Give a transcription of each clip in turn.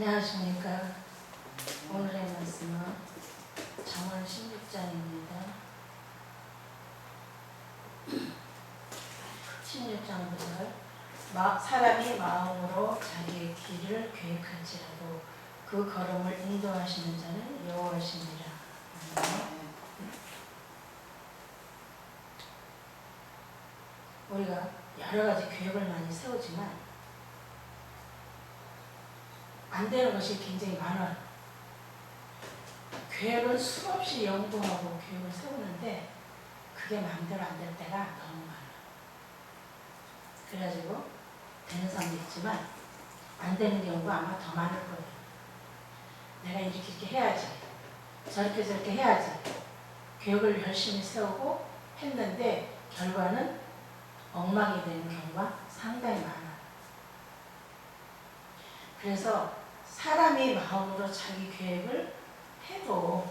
안녕하십니까. 오늘의 말씀은 정원 16장입니다. 16장부터 마, 사람이 마음으로 자기의 길을 계획할지라도 그 걸음을 인도하시는 자는 여호와시니라. 아멘. 우리가 여러 가지 계획을 많이 세우지만 안 되는 것이 굉장히 많아요. 계획을 수없이 연구하고 계획을 세우는데 그게 마음대로 안 될 때가 너무 많아. 그래가지고 되는 사람도 있지만 안 되는 경우가 아마 더 많을 거예요. 내가 이렇게 이렇게 해야지. 저렇게 저렇게 해야지. 계획을 열심히 세우고 했는데 결과는 엉망이 되는 경우가 상당히 많아. 그래서 사람이 마음으로 자기 계획을 해도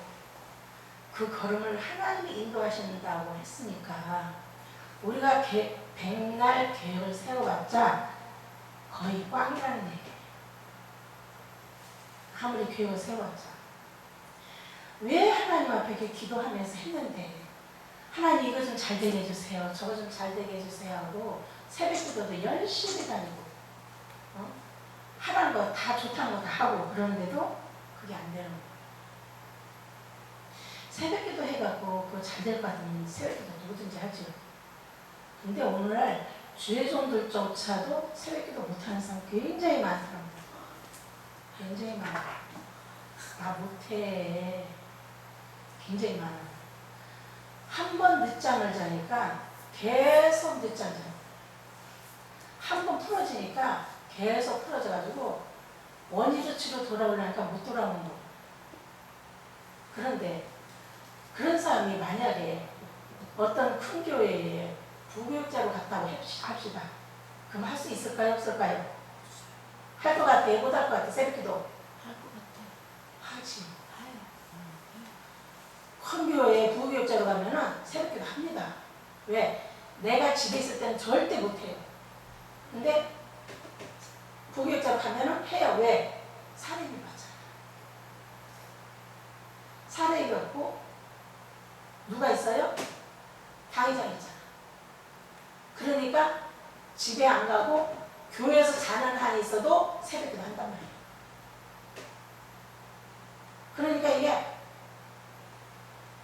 그 걸음을 하나님이 인도하신다고 했으니까 우리가 개, 백날 계획을 세워봤자 거의 꽝이라는 얘기예요. 아무리 계획을 세워봤자. 왜 하나님 앞에 이렇게 기도하면서 했는데 하나님 이거 좀 잘 되게 해주세요. 저거 좀 잘 되게 해주세요 하고 새벽 기도도 열심히 다니고 어? 하라는 거 다 좋다는 거 다 하고 그러는데도 그게 안 되는 거예요. 새벽기도 해갖고 그거 잘 될 것 같으면 새벽기도 누구든지 하죠. 근데 오늘날 주의 종들조차도 새벽기도 못하는 사람 굉장히 많더라고요. 굉장히 많아. 나 못해. 굉장히 많아. 한 번 늦잠을 자니까 계속 늦잠 자요. 한번 풀어지니까 계속 풀어져가지고 원희 조치로 돌아오려니까 못 돌아오는 거. 그런데 그런 사람이 만약에 어떤 큰 교회에 부교육자로 갔다고 합시다. 그럼 할 수 있을까요? 없을까요? 할 것 같아요? 못할 것 같아요? 새벽기도 할 것 같아요. 하지. 큰 교회에 부교육자로 가면은 새벽기도 합니다. 왜? 내가 집에 있을 때는 절대 못해요. 근데 부교육자로 가면은 해요. 왜? 받잖아. 사례비 받고 누가 있어요? 당회장 있잖아. 그러니까 집에 안 가고 교회에서 자는 한이 있어도 새벽기도 한단 말이에요. 그러니까 이게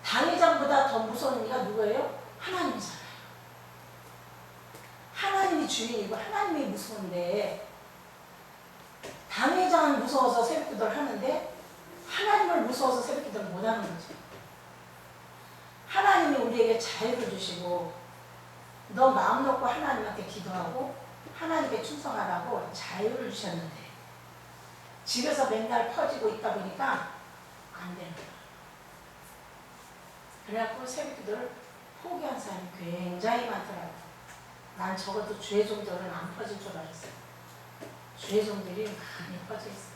당회장보다 더 무서운 이가 누구예요? 하나님이잖아요. 하나님이 주인이고 하나님이 무서운데 당회장은 무서워서 새벽 기도를 하는데 하나님을 무서워서 새벽 기도를 못 하는 거죠. 하나님이 우리에게 자유를 주시고 너 마음 놓고 하나님한테 기도하고 하나님께 충성하라고 자유를 주셨는데 집에서 맨날 퍼지고 있다 보니까 안 되는 거야. 그래갖고 새벽 기도를 포기한 사람이 굉장히 많더라고요. 난 적어도 주의 종들은 안 퍼질 줄 알았어요. 주의 종들이 많이 퍼져 있어요.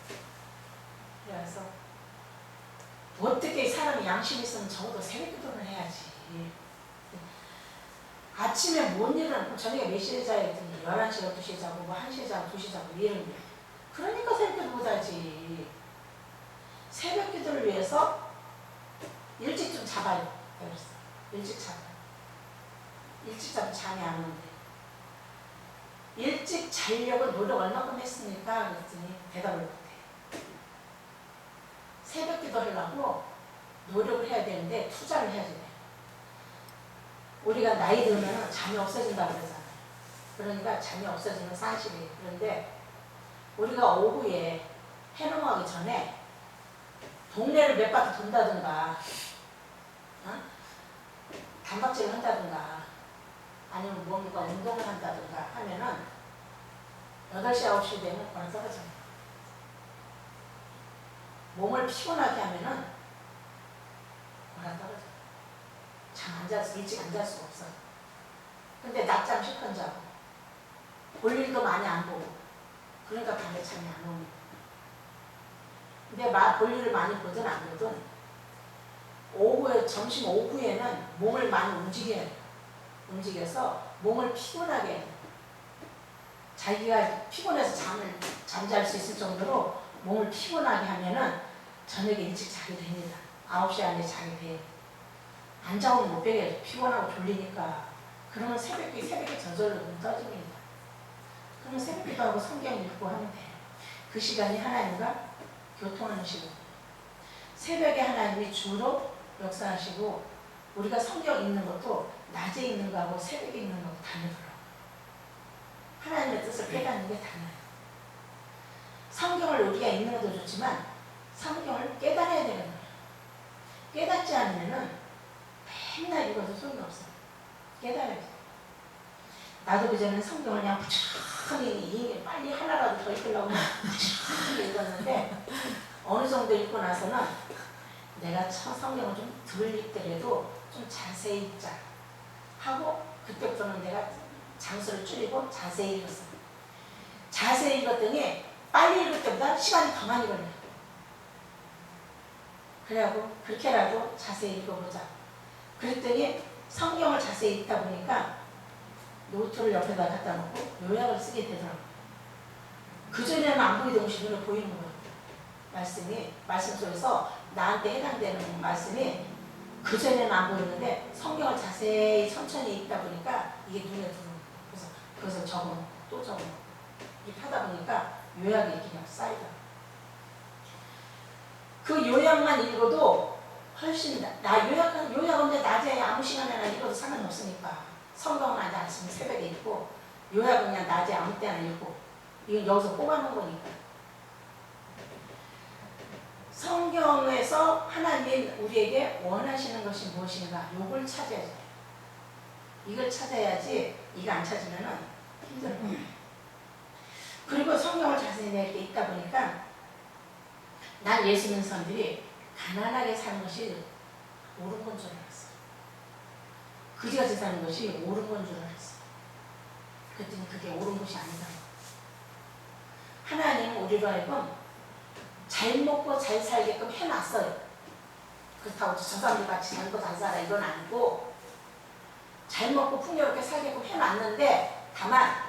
그래서 어떻게 사람이 양심 있으면 적어도 새벽기도를 해야지. 아침에 못 일어나고 저녁에 몇 시에 자야 했더니 11시에 12시에 자고 뭐 1시에 자고 2시에 자고 이러는 거야. 그러니까 새벽기도 못하지. 새벽기도를 위해서 일찍 좀 잡아요. 그랬어. 일찍 잡아. 일찍 자면 잠이 안 오는데. 일찍 자려고 노력 얼마큼 했습니까? 그랬더니 대답을 못해. 새벽 기도 하려고 노력을 해야 되는데 투자를 해야 돼. 우리가 나이 들면 잠이 없어진다고 그러잖아요. 그러니까 잠이 없어지는 사실이에요. 그런데 우리가 오후에 해 넘어가기 전에 동네를 몇 바퀴 돈다든가 어? 단박질을 한다든가 아니면 뭔가 운동을 한다든가 하면은 8시, 9시 되면 떨어져요. 몸을 피곤하게 하면은 바로 떨어져요. 잠안 잘, 수 일찍 안 잘 수가 없어요. 근데 낮잠 실컷 자고 볼일도 많이 안 보고 그러니까 밤에 잠이 안 오는. 근데 마, 볼일을 많이 보든 안 보든 오후에 점심 오후에는 몸을 많이 움직여야 돼요. 움직여서 몸을 피곤하게 해요. 자기가 피곤해서 잠을 잠잘 수 있을 정도로 몸을 피곤하게 하면은 저녁에 일찍 자게 됩니다. 9시 안에 자게 돼요. 안 자고는 못 베게 피곤하고 졸리니까. 그러면 새벽에, 새벽에 저절로 눈 떠집니다. 그러면 새벽기도 하고 성경 읽고 하면 돼요. 그 시간이 하나님과 교통하는 시간. 새벽에 하나님이 주로 역사하시고 우리가 성경 읽는 것도 낮에 읽는 거하고 새벽에 읽는 거하고 다르더라고요. 하나님의 뜻을 깨닫는 게 달라요. 성경을 우리가 읽는 것도 좋지만 성경을 깨달아야 되는 거예요. 깨닫지 않으면은 맨날 읽어도 소용이 없어요. 깨달아야지. 나도 그전에 성경을 그냥 부지런히 빨리 하나라도 더 읽으려고 부지런히 읽었는데 어느 정도 읽고 나서는 내가 첫 성경을 좀 덜 읽더라도 좀 자세히 읽자 하고 그때부터는 내가 장수를 줄이고 자세히 읽었어요. 자세히 읽었더니 빨리 읽을 때보다 시간이 더 많이 걸려요. 그래갖고 그렇게라도 자세히 읽어보자. 그랬더니 성경을 자세히 읽다 보니까 노트를 옆에다 갖다 놓고 요약을 쓰게 되더라고요. 그전에는 안 보이던 것이 눈에 보이는 거예요. 말씀이, 말씀 속에서 나한테 해당되는 말씀이 그전에는 안 보였는데 성경을 자세히 천천히 읽다 보니까 이게 눈에 거예요. 그래서 적어, 또 적어. 이렇게 하다 보니까 요약이 그냥 쌓이더라고요. 그 요약만 읽어도 훨씬 나, 나 요약은 요약은 낮에 아무 시간에나 읽어도 상관없으니까. 성경은 아직 아침 새벽에 읽고 요약은 그냥 낮에 아무 때나 읽고. 이건 여기서 뽑아놓은 거니까. 성경에서 하나님이 우리에게 원하시는 것이 무엇인가? 요걸 찾아야 돼요 이걸 찾아야지 이거 안 찾으면은 힘들어요 그리고 성경을 자세히 내게 읽다 보니까 난 예수 믿는 사람들이 가난하게 사는 것이 옳은 건 줄 알았어. 그지같이 사는 것이 옳은 건 줄 알았어. 그랬더니 그게 옳은 것이 아니다. 하나님은 우리로 하여금 잘 먹고 잘 살게끔 해놨어요. 그렇다고 저 사람들 같이 잘 먹고 잘 살아 이건 아니고 잘 먹고 풍요롭게 살게끔 해놨는데 다만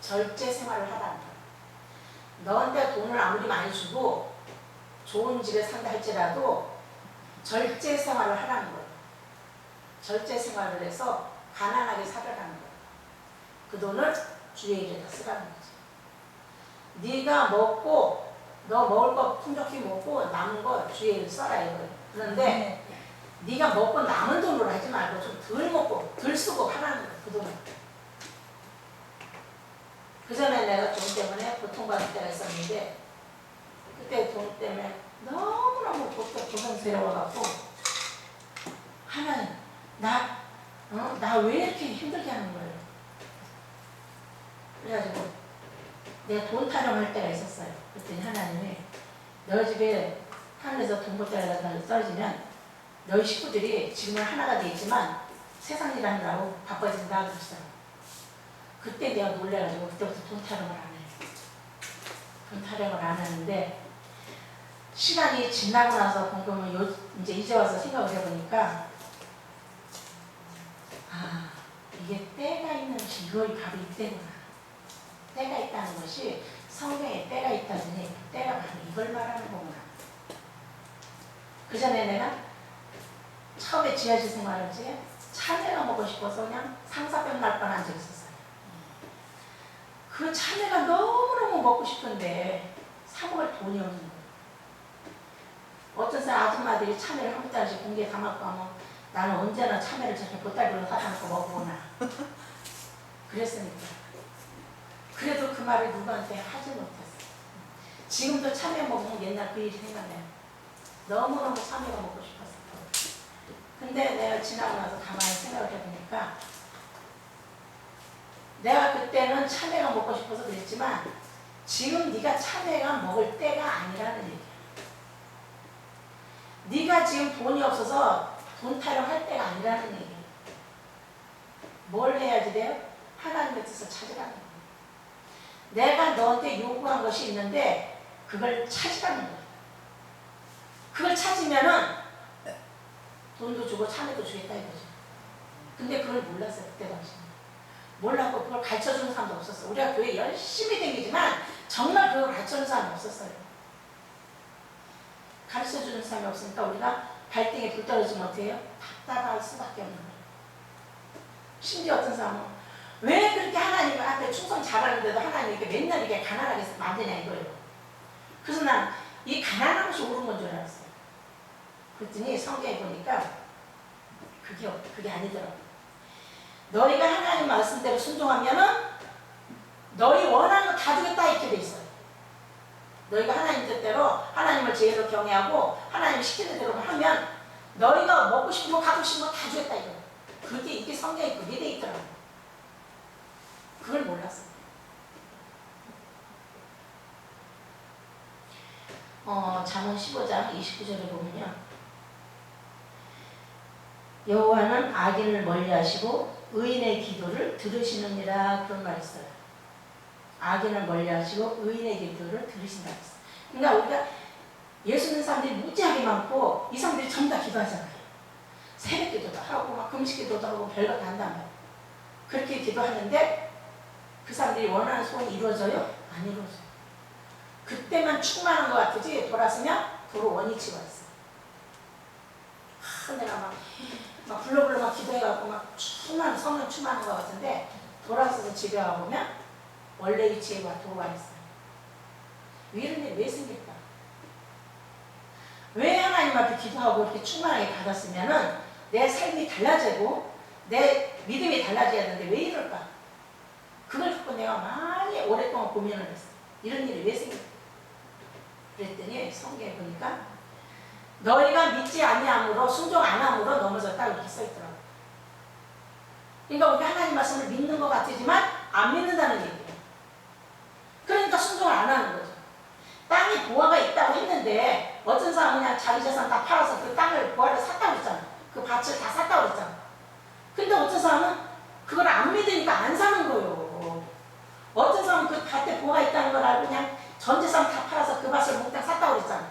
절제 생활을 하라는 거예요. 너한테 돈을 아무리 많이 주고 좋은 집에 산다 할지라도 절제 생활을 하라는 거예요. 절제 생활을 해서 가난하게 살아가는 거예요. 그 돈을 주의 일에다 쓰라는 거지. 네가 먹고 너 먹을 거 풍족히 먹고 남은 거 주의 일 써라 이거예요. 그런데 네가 먹고 남은 돈으로 하지 말고 좀 덜 먹고 덜 쓰고 하라는 거예요. 그 돈을. 그 전에 내가 돈 때문에 고통받을 때가 있었는데 그때 돈 때문에 너무너무 고통, 고통스러워갖고 하나님 나, 어? 나 왜 이렇게 힘들게 하는 거예요? 그래가지고 내가 돈 타령할 때가 있었어요. 그랬더니 하나님이 너 집에 하늘에서 돈 보따리가 떨어지면 너희 식구들이 지금은 하나가 돼 있지만 세상 일 하느라고 바빠진다 그랬어요. 그때 내가 놀래가지고 그때부터 돈 타령을 안 해요. 돈 타령을 안 하는데 시간이 지나고 나서 요, 이제 이제 와서 생각을 해보니까 아 이게 때가 있는 것이 이거 바로 이때구나. 때가 있다는 것이 성경에 때가 있다더니 때가 바로 이걸 말하는 거구나. 그 전에 내가 처음에 지하실 생활을 지 참외가 먹고 싶어서 그냥 상사병 날 뻔한 적이 있었어요. 그 참외가 너무너무 먹고 싶은데 사 먹을 돈이 없는 거예요. 어떤 사람 아줌마들이 참외를 한 보따리씩 공기에 담아갖고 하면 나는 언제나 참외를 저렇게 보따리로 사다 놓고 먹어보나. 그랬으니까. 그래도 그 말을 누구한테 하지 못했어. 지금도 참외 먹으면 옛날 그 일이 생각나요. 너무너무 참외가 먹고 싶었어. 근데 내가 지나고 나서 가만히 생각을 해보니까 내가 그때는 참외가 먹고 싶어서 그랬지만 지금 네가 참외가 먹을 때가 아니라는 얘기야. 네가 지금 돈이 없어서 돈 타령할 때가 아니라는 얘기야. 뭘 해야지 돼요? 하나님의 뜻을 찾으라는 거야. 내가 너한테 요구한 것이 있는데 그걸 찾으라는 거야. 그걸 찾으면은 돈도 주고 참외도 주겠다 이거지. 근데 그걸 몰랐어요 그때 당시. 몰랐고 그걸 가르쳐주는 사람도 없었어. 우리가 교회 열심히 다니지만 정말 그걸 가르쳐주는 사람이 없었어요. 가르쳐주는 사람이 없으니까 우리가 발등에 불 떨어지면 어떻게 해요? 답답할 수밖에 없는 거예요. 심지어 어떤 사람은 왜 그렇게 하나님 앞에 충성 잘하는데도 하나님 이렇게 맨날 이렇게 가난하게 만드냐 이거예요. 그래서 난 이 가난한 것이 옳은 건 줄 알았어요. 그랬더니 성경에 보니까 그게, 없- 그게 아니더라고요. 너희가 하나님 말씀대로 순종하면은 너희 원하는 거 다 주겠다 이렇게 돼 있어요. 너희가 하나님 뜻대로 하나님을 제일로 경외하고 하나님 시키는 대로 하면 너희가 먹고 싶은 거 갖고 싶은 거 다 주겠다 이거예요. 그게 이게 성경에 그게 돼 있더라고요. 그걸 몰랐어요. 어, 잠언 15장 29절에 보면요. 여호와는 악인을 멀리하시고 의인의 기도를 들으시느니라 그런 말이 있어요. 악인을 멀리하시고 의인의 기도를 들으신다 했어요. 그러니까 우리가 예수 믿는 사람들이 무지하게 많고 이 사람들이 전부 다 기도하잖아요. 새벽 기도도 하고 막 금식 기도도 하고 별거 다 한단 말이에요. 그렇게 기도하는데 그 사람들이 원하는 소원이 이루어져요? 안 이루어져요. 그때만 충만한 것 같으지 돌아서면 도로 원위치가 있어. 아, 내가 막, 막 불러불러 막 기도해갖고 막 충만, 성령 충만한 것 같은데 돌아서서 집에 와보면 원래 위치에 와. 이런 일이 왜 생길까? 왜 하나님 앞에 기도하고 이렇게 충만하게 받았으면은 내 삶이 달라지고 내 믿음이 달라져야 되는데 왜 이럴까? 그걸 갖고 내가 많이 오랫동안 고민을 했어. 이런 일이 왜 생길까? 그랬더니 성경에 보니까 너희가 믿지 아니함으로 순종 안 함으로 넘어졌다 이렇게 써 있더라고. 그러니까 우리 하나님 말씀을 믿는 것 같지만 안 믿는다는 얘기예요. 그러니까 순종을 안 하는 거죠. 땅이 보화가 있다고 했는데 어떤 사람은 그냥 자기 재산 다 팔아서 그 땅을 보화를 샀다고 했잖아. 그 밭을 다 샀다고 했잖아. 근데 어떤 사람은 그걸 안 믿으니까 안 사는 거예요. 어떤 사람은 그 밭에 보화가 있다는 걸 알고 그냥 전 재산 다 팔아서 그 밭을 몽땅 샀다고 그랬잖아.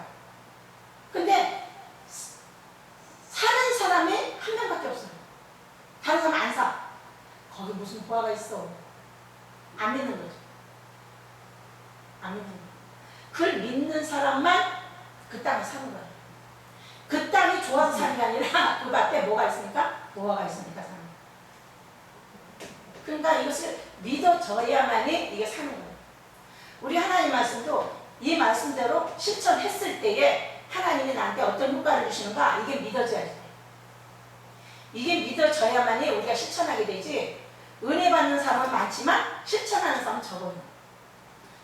근데 사는 사람이 한 명밖에 없어요. 다른 사람 안 사. 거기 무슨 보화가 있어. 안 믿는 거죠. 안 믿는 거예요. 그걸 믿는 사람만 그 땅을 사는 거예요. 그 땅이 좋아서 사는 게 아니라 그 밭에 뭐가 있으니까? 보화가 있으니까 사는. 그러니까 이것을 믿어져야만이 이게 사는 거예요. 우리 하나님 말씀도 이 말씀대로 실천했을 때에 하나님이 나한테 어떤 효과를 주시는가 이게 믿어져야 돼. 이게 믿어져야만이 우리가 실천하게 되지 은혜 받는 사람은 많지만 실천하는 사람은 적어요.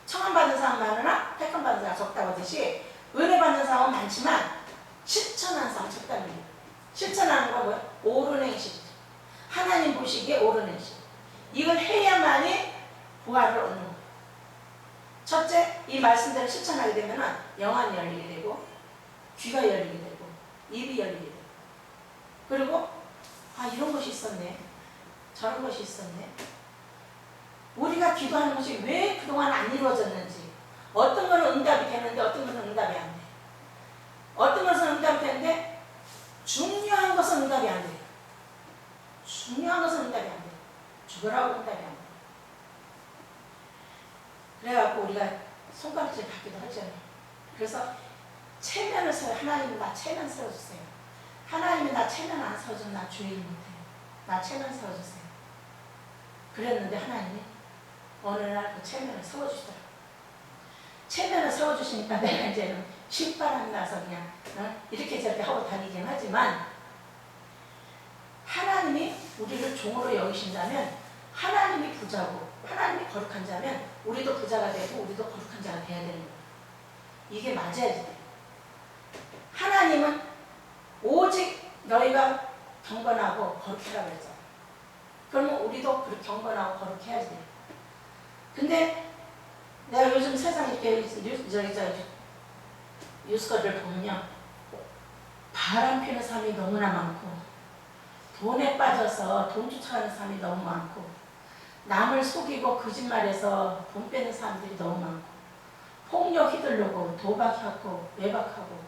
청함 받는 사람 많으나 택함 받는 사람 적다고 하듯이 은혜 받는 사람은 많지만 실천하는 사람은 적다는 거예요. 실천하는 건 뭐예요? 옳은 행실이죠. 하나님 보시기에 옳은 행실. 이걸 해야만이 부활을 얻는. 첫째, 이 말씀대로 실천하게 되면 영안이 열리게 되고 귀가 열리게 되고 입이 열리게 되고 그리고 아 이런 것이 있었네 저런 것이 있었네 우리가 기도하는 것이 왜 그동안 안 이루어졌는지 어떤 거는 응답이 되는데 어떤 것은 응답이 안 돼. 어떤 것은 응답이 되는데 중요한 것은 응답이 안 돼. 중요한 것은 응답이 안 돼. 죽으라고 응답이 안 돼. 그래갖고 우리가 손가락질 받기도 하잖아요. 그래서 체면을 세워 하나님 나 체면 세워주세요. 하나님이 나 체면 안 세워주면 나 주일 못해요. 나 체면 세워주세요. 그랬는데 하나님이 어느 날그 체면을 세워주시더라고요. 체면을 세워주시니까 내가 이제는 신바람이 나서 그냥 어? 이렇게 저렇게 하고 다니긴 하지만 하나님이 우리를 종으로 여기신다면 하나님이 부자고 하나님이 거룩한 자면 우리도 부자가 되고 우리도 거룩한 자가 돼야 되는 거예요. 이게 맞아야지 돼요. 하나님은 오직 너희가 경건하고 거룩해라 그랬잖아. 그러면 우리도 그렇게 경건하고 거룩해야지. 근데 내가 요즘 세상에 이렇게 뉴스, 저기, 저기, 뉴스거리를 보면요. 바람 피는 사람이 너무나 많고, 돈에 빠져서 돈 쫓아가는 사람이 너무 많고, 남을 속이고 거짓말해서 돈 빼는 사람들이 너무 많고, 폭력 휘둘르고, 도박하고, 외박하고,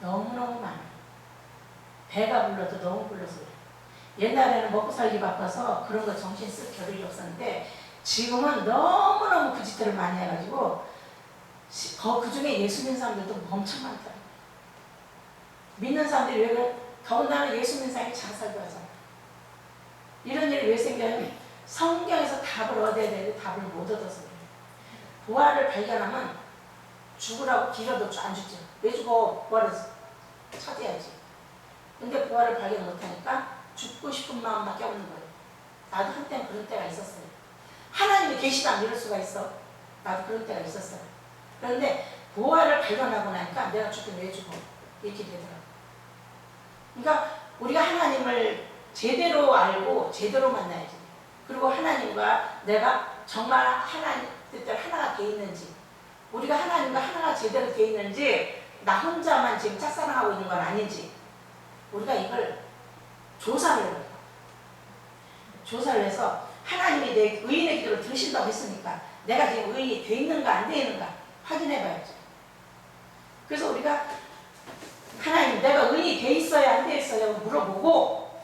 너무너무 많아요. 배가 불러도 너무 불러서. 옛날에는 먹고 살기 바빠서 그런 거 정신 쓸 겨를이 없었는데, 지금은 너무너무 그 짓들을 많이 해가지고 그 중에 예수 믿는 사람들도 엄청 많다. 믿는 사람들이 왜 그래? 더군다나 예수 믿는 사람이 자살도 하잖아. 이런 일이 왜 생겨요? 성경에서 답을 얻어야 되는데 답을 못 얻어서 그래. 부활을 발견하면 죽으라고 길어도 안 죽죠. 왜 죽어? 부활을 찾아야지. 근데 부활을 발견 못하니까 죽고 싶은 마음밖에 없는 거예요. 나도 한때 그런 때가 있었어요. 하나님이 계시다 이럴 수가 있어. 나도 그런 때가 있었어요. 그런데 부활을 발견하고 나니까 내가 죽긴 왜 죽어? 이렇게 되더라고. 그러니까 우리가 하나님을 제대로 알고 제대로 만나야지. 그리고 하나님과 내가 정말 하나님 뜻대로 하나가 돼 있는지, 우리가 하나님과 하나가 제대로 돼 있는지, 나 혼자만 지금 짝사랑하고 있는 건 아닌지, 우리가 이걸 조사를 해요. 조사를 해서 하나님이 내 의인의 기도를 들으신다고 했으니까 내가 지금 의인이 돼 있는가 안 돼 있는가 확인해 봐야죠. 그래서 우리가 하나님 내가 의인이 돼 있어야 안 돼 있어야 물어보고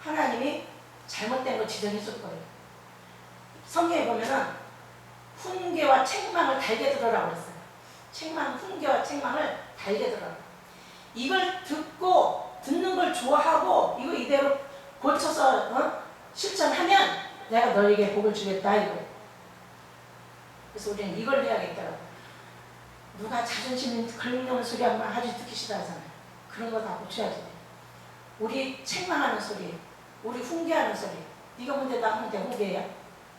하나님이 잘못된 거 지적해 줄 거예요. 성경에 보면은 훈계와 책망을 달게 들으라고 그랬어요. 책망, 훈계와 책망을 달게 들으라고. 이걸 듣고 듣는 걸 좋아하고 이거 이대로 고쳐서 어? 실천하면 내가 너에게 복을 주겠다 이거. 그래서 우리는 이걸 해야겠더라고. 누가 자존심 걸리는 소리 하면 아주 듣기 싫어하잖아요. 그런 거 다 고쳐야지 돼. 우리 책망하는 소리, 우리 훈계하는 소리. 네가 뭔데 나 뭔데 훈계야?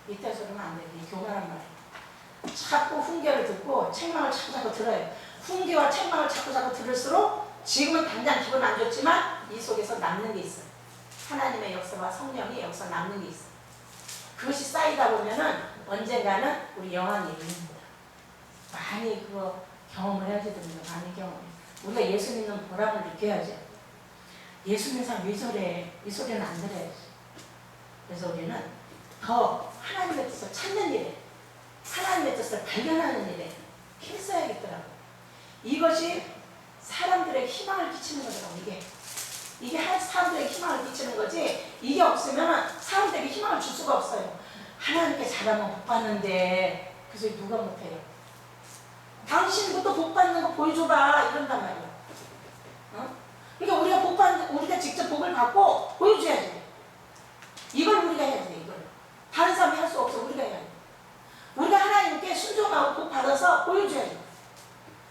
이때 소리면 안 돼. 이게 교만한 말이야. 자꾸 훈계를 듣고 책망을 자꾸 자꾸 들어요. 훈계와 책망을 자꾸 자꾸 들을수록 지금은 당장 기분 안 좋지만 이 속에서 남는 게 있어요. 하나님의 역사와 성령의 역사 남는 게 있어요. 그것이 쌓이다 보면은 언젠가는 우리 영원히 이릅니다. 많이 그거 경험을 해야지 됩니다. 많이 경험. 우리가 예수 믿는 보람을 느껴야죠. 예수 믿는 사람 왜 저래? 이 소리는 안 들어야지. 그래서 우리는 더 하나님의 뜻을 찾는 일에, 하나님의 뜻을 발견하는 일에 힘써야겠더라고. 이것이 사람들의 희망을 끼치는 거더라고, 이게. 이게 한 사람들에게 희망을 끼치는 거지, 이게 없으면 사람들에게 희망을 줄 수가 없어요. 하나님께 잘하면 복 받는데, 그래서 누가 못해요? 당신부터 복 받는 거 보여줘봐, 이런단 말이야. 어? 그러니까 우리가 복 받는, 우리가 직접 복을 받고 보여줘야지. 이걸 우리가 해야 돼, 이걸. 다른 사람이 할 수 없어, 우리가 해야 돼. 우리가 하나님께 순종하고 복 받아서 보여줘야지.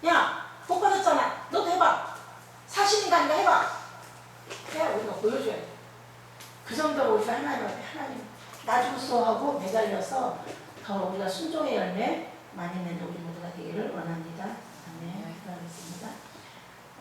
야, 복 받았잖아. 너도 해봐. 사신인가니까 해봐. 해야 우리가 보여줘야 돼. 그 정도로 우리가 하나님 앞에 하나님 나주소하고 매달려서 더 우리가 순종의 열매 많이 맺는 우리 모두가 되기를 원합니다. 아멘. 기도하겠습니다.